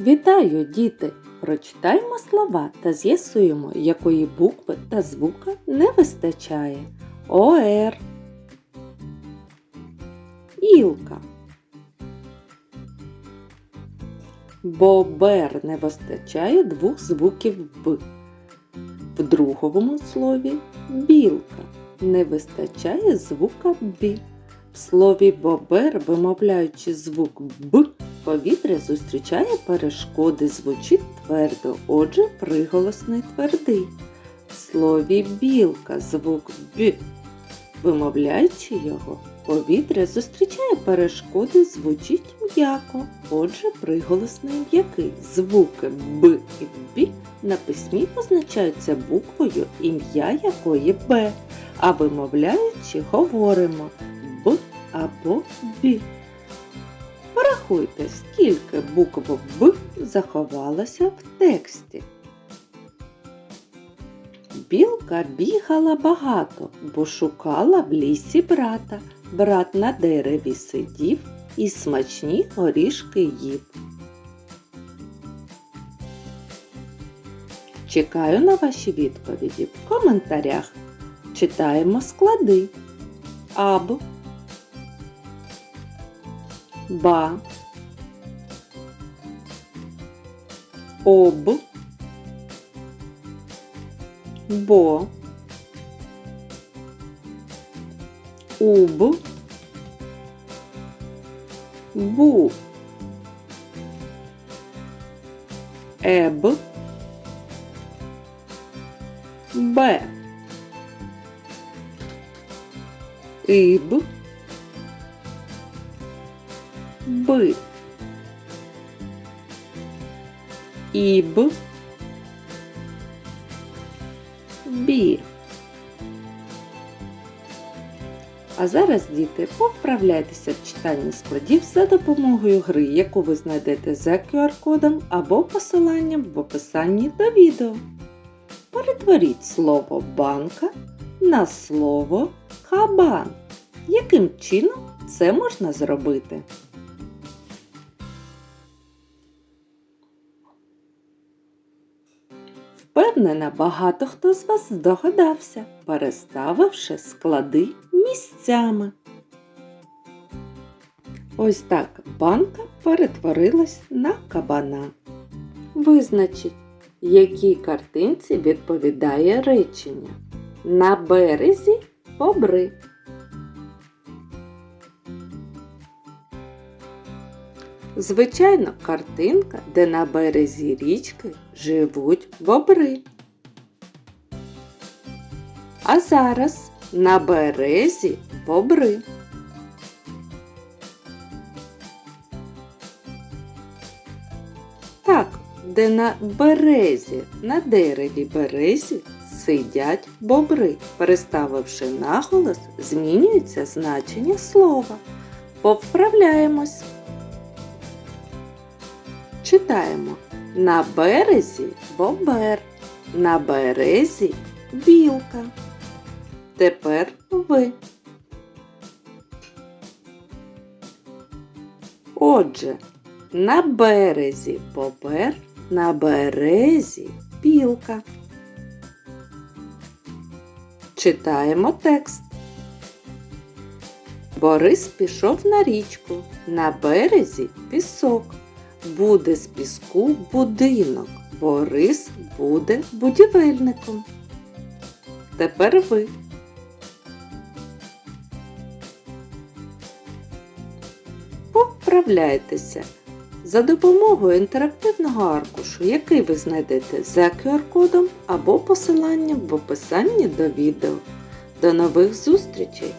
Вітаю, діти! Прочитаємо слова та з'ясуємо, якої букви та звука не вистачає. ОР. Ілка. Бобер не вистачає двох звуків Б. В другому слові білка не вистачає звука Б. В слові бобер, вимовляючи звук Б, повітря зустрічає перешкоди, звучить твердо, отже, приголосний твердий. В слові білка звук Б, вимовляючи його, повітря зустрічає перешкоди, звучить м'яко, отже, приголосний м'який. Звуки Б і Б на письмі позначаються буквою, ім'я якої Б, а вимовляючи говоримо Б або Б. Порахуйте, скільки букв Б заховалося в тексті. Білка бігала багато, бо шукала в лісі брата. Брат на дереві сидів і смачні горішки їв. Чекаю на ваші відповіді в коментарях. Читаємо склади. Аб, ба, об, бо, уб, бу, еб, б, иб, б, іб, бі. А зараз, діти, повправляйтеся в читанні складів за допомогою гри, яку ви знайдете за QR-кодом або посиланням в описанні до відео. Перетворіть слово банка на слово кабан. Яким чином це можна зробити? Впевнена, багато хто з вас здогадався, переставивши склади місцями. Ось так банка перетворилась на кабана. Визначіть, якій картинці відповідає речення. На березі бобри. Звичайно, картинка, де на березі річки живуть бобри. А зараз на березі бобри. Так, де на березі, на дереві березі сидять бобри. Переставивши наголос, змінюється значення слова. Повправляємось. Читаємо на березі бобер, на березі білка. Тепер ви. Отже, на березі бобер, на березі білка. Читаємо текст. Борис пішов на річку, на березі пісок. Буде з піску будинок. Борис буде будівельником. Тепер ви. Поправляйтеся за допомогою інтерактивного аркушу, який ви знайдете за QR-кодом або посиланням в описанні до відео. До нових зустрічей!